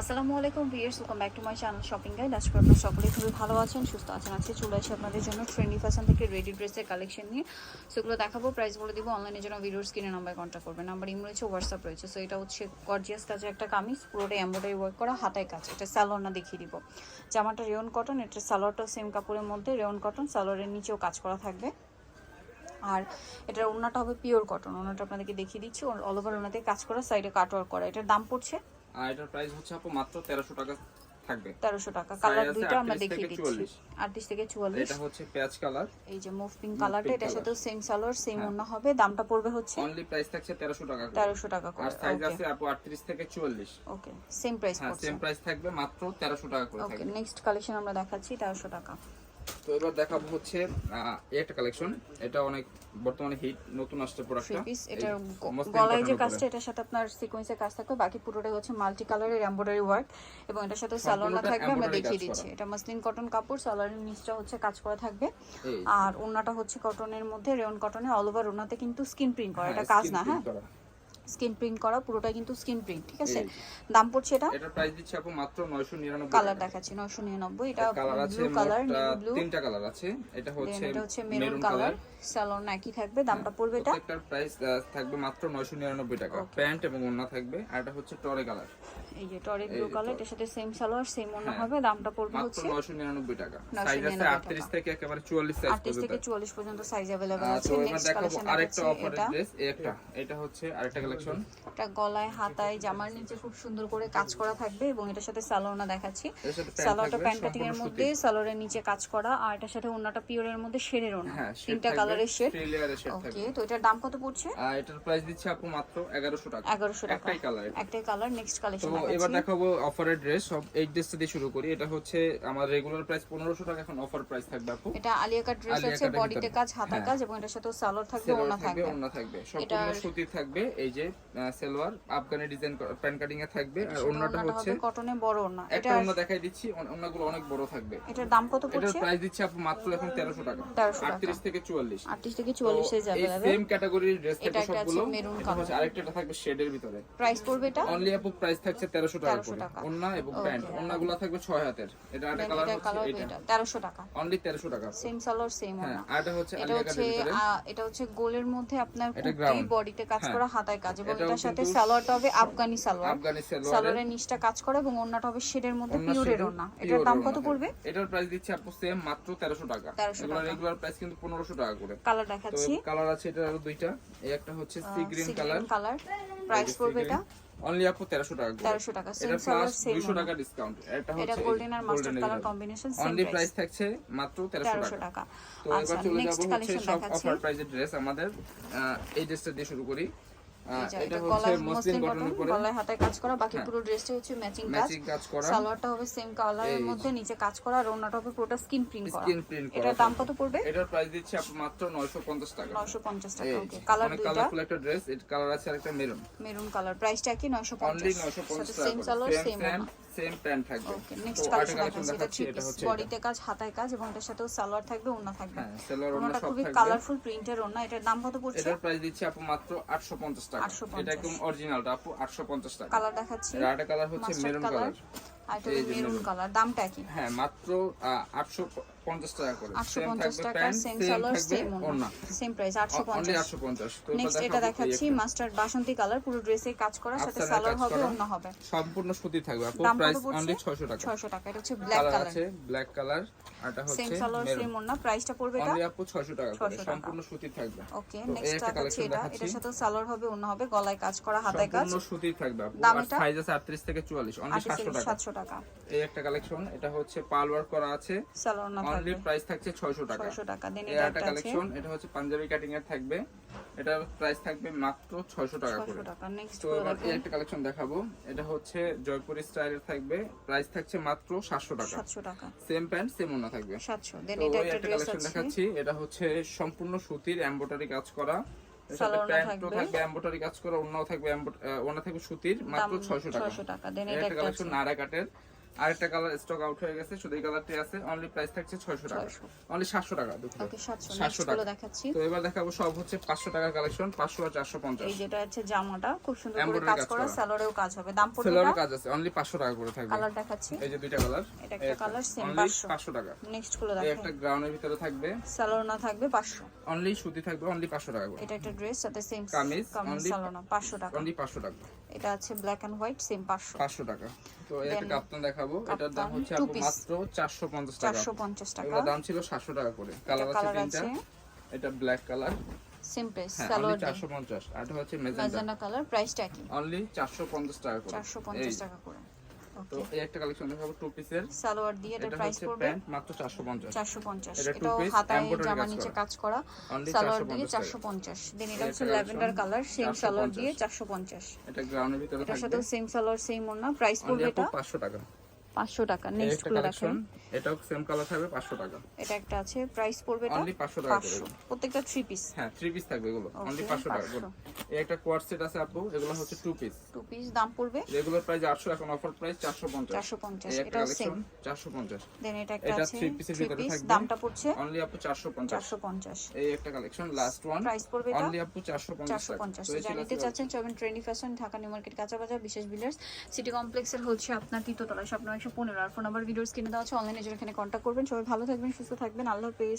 আসসালামু আলাইকুম viewers welcome back to my channel shopping guide আজকে আপনারা সকলে খুবই ভালো আছেন, সুস্থ আছেন। আজকে চলে আসি আপনাদের জন্য ট্রেন্ডি ফ্যাশন থেকে রেডি ড্রেসের কালেকশন নিয়ে। সেগুলো দেখাবো প্রাইস বলে দিব অনলাইনের জন্য ভিডিওর স্ক্রিনে নাম্বার কন্ট্যাক্ট করবেন। নাম্বার ইম রয়েছে হোয়াটসঅ্যাপ রয়েছে। সো এটা হচ্ছে গর্জিয়াস কাজের একটা কামিজ পুরোটা এমব্রয়ডারি ওয়ার্ক করা, হাতায় কাজ। এটা স্যালোনা দেখিয়ে দিব। জামাটা রেয়ন কটন এটা সালোয়ারটাও সেম কাপড়ের মধ্যে রেয়ন কটন সালোয়ারের নিচেও কাজ করা থাকবে। আর এটার ওড়নাটা হবে পিওর কটন ওড়নাটা আপনাদেরকে দেখিয়ে দিচ্ছি। অল ওভার ওনাতে কাজ করা সাইডে কাটওয়ার্ক করা। এটার দাম পড়ছে আর এটার প্রাইস হচ্ছে আপু মাত্র তেরোশো টাকা থাকবে। তেরোশো টাকা। কালার দুইটা আমরা দেখিয়ে দিচ্ছি। 44 আটত্রিশ থেকে চুয়াল্লিশ। এটা হচ্ছে পেঁয়াজ কালার এই যে মুভ পিঙ্ক কালারটা এটার সাথেও সেম সালোয়ার সেম। ওড়না হবে। দামটা পড়বে হচ্ছে অনলি প্রাইস থাকছে তেরোশো টাকা করে। তেরোশো টাকা করে। আর সাইজ আছে আপু আটত্রিশ থেকে চুয়াল্লিশ। ওকে সেম প্রাইস হ্যাঁ পড়ছে। সেম প্রাইস থাকবে মাত্র তেরোশো টাকা করে ওকে নেক্সট কালেকশন আমরা দেখাচ্ছি তেরোশো টাকা। তো এবার দেখাবো হচ্ছে একটা কালেকশন এটা অনেক বর্তমানে হিট নতুন আসছে প্রোডাক্টটা মসলিন গলায় যে কাজটা এটার সাথে আপনার সিকোয়েন্সের কাজ থাকবে। বাকি পুরোটাই হচ্ছে মাল্টি কালারের এমব্রয়ডারি ওয়ার্ক এবং এটার সাথে সম্পূর্ণটা থাকবে আমরা দেখিয়ে দিচ্ছি। এটা মাসলিন কটন কাপড় সালোয়ারের নিচটা হচ্ছে কাজ করা থাকবে। আর ওড়নাটা হচ্ছে কটনের মধ্যে রেয়ন কটনের অল ওভার ওড়নাতে কিন্তু স্কিন প্রিন্ট করা। এটা হ্যাঁ, কাজ না হ্যাঁ? স্কিন প্রিন্ট করা পুরোটা কিন্তু স্কিন প্রিন্ট ঠিক আছে। দাম পড়ছে এটা? এটার প্রাইস দিচ্ছে আপু মাত্র নয়শো নিরানব্বই কালার দেখাচ্ছি নয়শো নিরানব্বই এটা কালার আছে ব্লু কালার ব্লু তিনটা কালার আছে। এটা হচ্ছে এটা হচ্ছে মেরুন কালার স্যালন একই থাকবে দামটা পড়বে এটা? প্রত্যেকটার প্রাইস থাকবে মাত্র নয়শো নিরানব্বই টাকা। প্যান্ট এবং ওড়না থাকবে আর এটা হচ্ছে টরে কালার এই যে টরে ব্লু কালার তো। এটার সাথে সেম সালোয়ার সেম ওনা হ্যাঁ। হবে দামটা পড়বে হচ্ছে নয়শো নিরানব্বই টাকা। সাইজ আছে টাকা। আটত্রিশ থেকে একেবারে চুয়াল্লিশ সাইজ আটত্রিশ থেকে চুয়াল্লিশ পর্যন্ত সাইজ আহ, আছে নেক্সট কালেকশন আরেকটা অফারের এটা। একটা এটা হচ্ছে আরেকটা কালেকশন এটা গলায় হাতায় জামার নিচে খুব সুন্দর করে কাজ করা থাকবে এবং এটার সাথে সালোয়ারটা দেখাচ্ছি। এর সালোয়ারটা প্যান্ট কাটিং এর মধ্যে সালোয়ারের নিচে কাজ করা আর এটার সাথে ওন্নাটা পিওরের মধ্যে শেডের ওনা হ্যাঁ তিনটা কালারের শেড। ওকে তো এটার দাম কত পড়ছে? আর এটার প্রাইস দিচ্ছে আপু মাত্র এগারোশো টাকা। এগারোশো টাকা। একটাই কালার একটাই কালার নেক্সট তো কালেকশন এবার দেখাচ্ছি দেখাবো অফারের ড্রেস সব এই ড্রেসটা দিয়ে শুরু করি। এটা হচ্ছে আমার রেগুলার প্রাইস পনেরোশো টাকা এখন অফার প্রাইস থাকবে আপু। এটা আলিয়া কাট ড্রেস আছে বডিতে কাজ হাতা হ্যাঁ। কাজ এবং এটার সাথে সালোয়ার থাকবে ওনা থাকবে ওড়না থাকবে সম্পূর্ণ এটার- সুতির থাকবে। এই যে salwar Afghani design pant cutting এ থাকবে আর ওড়নাটা হচ্ছে হবে কটনের বড় ওনা এটা ওড়না দেখাই দিচ্ছি ওড়- অনেক বড় থাকবে। এটার দাম কত এটার প্রাইস দিচ্ছে আপু মাত্র এখন 1300 টাকা। আটত্রিশ থেকে চুয়াল্লিশ। আটত্রিশ থেকে চুয়াল্লিশ সাইজ এই সেম ক্যাটাগরির ড্রেস আছে সবগুলো। এটা হচ্ছে আরেকটা থাকবে শেডের ভিতরে। প্রাইস পড়বে এটা? অনলি আপু প্রাইস থাকছে তেরোশো টাকা 1300 করে টাকা। ওড়না এবং. প্যান্ট। ওড়নাগুলো থাকবে ছয় হাতের। এটা একটা কালার হচ্ছে এটা। এটা তেরোশো টাকা। অনলি তেরোশো টাকা সেম সালোয়ার সেম হ্যাঁ ওনা আর এটা হচ্ছে এটা হচ্ছে এটা হচ্ছে গোলের মধ্যে আপনার কুর্তি বডিতে কাজ হ্যাঁ। করা হাতায় কাজ এবং এটার সাথে সালোয়ারটা হবে আফগানি সালোয়ার। সালোয়ারের। নিচটা কাজ করা এবং ওন্নাটা হবে শেডের মধ্যে পিওরের ওনা এটার দাম কত পড়বে? এটার প্রাইস দিচ্ছে আপু সেম মাত্র তেরোশো টাকা। 1300 এগুলো রেগুলার প্রাইস কিন্তু পনেরোশো টাকা করে। কালার দেখাচ্ছি। কালার আছে এটা আরও দুইটা। এই একটা হচ্ছে sea green colour colour price পড়বে এটা? অনলি আপু তেরোশো টাকা করে। 1300 টাকা সেম সালোয়ার সেম দুইশো টাকা ডিসকাউন্ট এটা এটা গোল্ডেন আর mustard colour combination same only price থাকছে মাত্র তেরোশো তেরোশো টাকা। টাকা তো আচ্ছা এবার চলে নেক্সট যাব হচ্ছে সব অফার প্রাইজের ড্রেস আমাদের। এই ড্রেসটা দিয়ে শুরু করি। এটা এটা হচ্ছে মসলিন কটনের গলায় কাজ করা বাকি হ্যাঁ। পুরো ড্রেসটা হচ্ছে ম্যাচিং কাজ। করা। সালোয়ারটা হবে সেম কালারের মধ্যে নিচে কাজ করা আর ওড়নাটা হবে পুরোটা স্কিন প্রিন্ট করা। স্ক্রিন প্রিন্ট করা এটার দাম কত পড়বে? এটার প্রাইস দিচ্ছে আপু মাত্র 950 টাকা। 950 টাকা ওকে কালার অনেক কালারফুল একটা ড্রেস এর কালার আছে আরেকটা মেরুন মেরুন কালার প্রাইসটা কি 950 অনলি 950 টাকা same salwar same same pant থাকবে। ওকে নেক্সট কালেকশন দেখাচ্ছি এটা থ্রি পিস বডিতে কাজ হাতায় কাজ এবং এটার সাথেও সালোয়ার থাকবে ওড়না থাকবে। হ্যাঁ সেলার ওনা ওড়নাটা সব খুবই কালারফুল প্রিন্টের ওড়না এটার দাম কত পড়ছে? এটার প্রাইস দিচ্ছি আপু মাত্র 850 টাকা। 850 এটা একদম অরিজিনালটা আপু 850 টাকা। কালার দেখাচ্ছি। আরেকটা কালার হচ্ছে মেরুন কালার আর এটা মেরুন কালার দামটা কি হ্যাঁ মাত্র আটশো পঞ্চাশ টাকা করে। 850 টাকা same same salwar same same price only 850 তো নেক্সট এটা দেখাচ্ছি মাস্টার্ড বাসন্তী কালার পুরো ড্রেসে কাজ করা সাথে সালোয়ার হবে করা। হবে। সম্পূর্ণ সুতি থাকবে আপু প্রাইস অনলি 600 টাকা। 600 টাকা এটা হচ্ছে ব্ল্যাক কালার আছে ব্ল্যাক কালার এটা সেম হচ্ছে সালোয়ার সেম ওড়না প্রাইসটা পড়বে এটা অনলি আপু 600 টাকা করে সম্পূর্ণ সুতি থাকবে। ওকে নেক্সট এটা এটার সাথে সালোয়ার হবে ওড়না হবে গলায় কাজ করা হাতায় কাজ। সম্পূর্ণ সুতি থাকবে আপু আর সাইজ আছে 38 থেকে 44 অনলি 700 টাকা। 700 টাকা। এই একটা কালেকশন এটা হচ্ছে পাল ওয়ার্ক করা আছে। সালোয়ার না অনলি প্রাইস থাকছে 600 টাকা। 600 টাকা দেন এটা একটা কালেকশন এটা হচ্ছে পাঞ্জাবি কাটিং এর থাকবে। এটার প্রাইস থাকবে মাত্র 600 টাকা করে। 600 টাকা নেক্সট এই একটা কালেকশন দেখাবো। এটা হচ্ছে জয়পুরি স্টাইলের থাকবে। প্রাইস থাকছে মাত্র 700 টাকা। 700 টাকা। সেম প্যান্ট সেম ওনা থাকবে। 700 দেন এটা একটা ড্রেস কালেকশন আছে। দেখাচ্ছি। এটা হচ্ছে সম্পূর্ণ সুতির এমব্রয়ডারি কাজ করা। থাকবে। কাজ করা অন্যও থাকবে ওনা থাকবে সুতির মাত্র দাম 600 টাকা। 600 টাকা। দেন এটা একটা কালেকশন নারা কাটের আরেকটা কালার স্টক আউট হয়ে গেছে শুধু এই কালারটি আছে। অনলি প্রাইস থাকছে ছয়শো টাকা। অনলি সাতশো টাকা দুঃখিত ওকে সাতশো। 700 টাকা। দেখাচ্ছি। তো এবার দেখাবো সব হচ্ছে পাঁচশো টাকার কালেকশন পাঁচশো আর চারশো পঞ্চাশ। এই যেটা হচ্ছে জামাটা খুব সুন্দর করে কাজ করা। সালোয়ারেও কাজ হবে। দাম পড়বে সেলারের কাজ আছে অনলি পাঁচশো টাকা করে থাকবে। কালার দেখাচ্ছি। এই যে দুইটা কালার এটা একটা কালার সেম অনলি 500 পাঁচশো। টাকা। নেক্সটগুলো দেখেন একটা গ্রাউন্ডের ভিতরে থাকবে। সালোয়ার না থাকবে 500 অনলি সুতি থাকবে অনলি পাঁচশো টাকা করে। এটা একটা ড্রেস সাথে সেম কামিজ, only সালোয়ার না 500 টাকা। অনলি পাঁচশো টাকা। এটা আছে ব্ল্যাক এন্ড হোয়াইট সেম 500 পাঁচশো টাকা। তো এই একটা কাপ্তান দেখাবো। এটার দাম হচ্ছে। মাত্র চারশো পঞ্চাশ টাকা। 450 টাকা। এগুলোর দাম ছিল সাতশো টাকা করে। কালার আছে তিনটা। এটা ব্ল্যাক কালার সেম প্রাইস হ্যাঁ সালোয়ার চারশো পঞ্চাশ। আর এটা হচ্ছে কালার প্রাইসটা কি অনলি চারশো পঞ্চাশ টাকা করে। 450 টাকা করে। তো এই একটা কালেকশন দেখাবো টু পিসের সালোয়ার দিয়ে এটা প্রাইস পড়বে মাত্র চারশো পঞ্চাশ। 450 এটা হাতায় জামা নিচে কাজ করা। সালোয়ার দিয়ে পঞ্চাশ 450 দেন এটা হচ্ছে ল্যাভেন্ডার কালার সেম সালোয়ার দিয়ে 450 এটা গ্রাউন্ডের ভিতরে এটার সাথেও সেম সালোয়ার সেম ওড়না। প্রাইস পড়বে এটা। পাঁচশো টাকা। 500 টাকা নেক্সটগুলো দেখেন। এটাও সেম কালার থাকবে পাঁচশো টাকা। এটা একটা আছে প্রাইস পড়বে এটা অনলি পাঁচশো টাকা করে। প্রত্যেকটা থ্রি পিস হ্যাঁ থ্রি পিস থাকবে এগুলো। অনলি Okay, পাঁচশো টাকা করে এই একটা সেট আছে আপু এগুলো হচ্ছে টু পিস টু পিস দাম পড়বে? রেগুলার প্রাইস আটশো এখন অফার প্রাইস চারশো পঞ্চাশ। 450 এই একটা এটাও সেম কালেকশন চারশো পঞ্চাশ। দেন এটা একটা আছে three piece এর ভিতরে থাকবে। দামটা পড়ছে অনলি আপু চারশো পঞ্চাশ। 450 এই একটা কালেকশন লাস্ট ওয়ান প্রাইস পড়বে এটা অনলি আপু চারশো পঞ্চাশ চারশো পঞ্চাশ। তো এই ছিল জানিতে আজকের চাচ্ছেন চবেন trendy fashion Dhaka new market কাঁচা বাজার বিশেষ বিল্ডার্স সিটি কমপ্লেক্সের হচ্ছে আপনার তৃতীয়তলা স্বপ্ন একশো পনেরো আর ফোন নাম্বার ভিডিও কিনে দেওয়া আছে অনলাইনে যেখানে এখানে কন্ট্যাক্ট করবেন। সবাই ভালো থাকবেন, সুস্থ থাকবেন। আল্লাহ হাফেজ।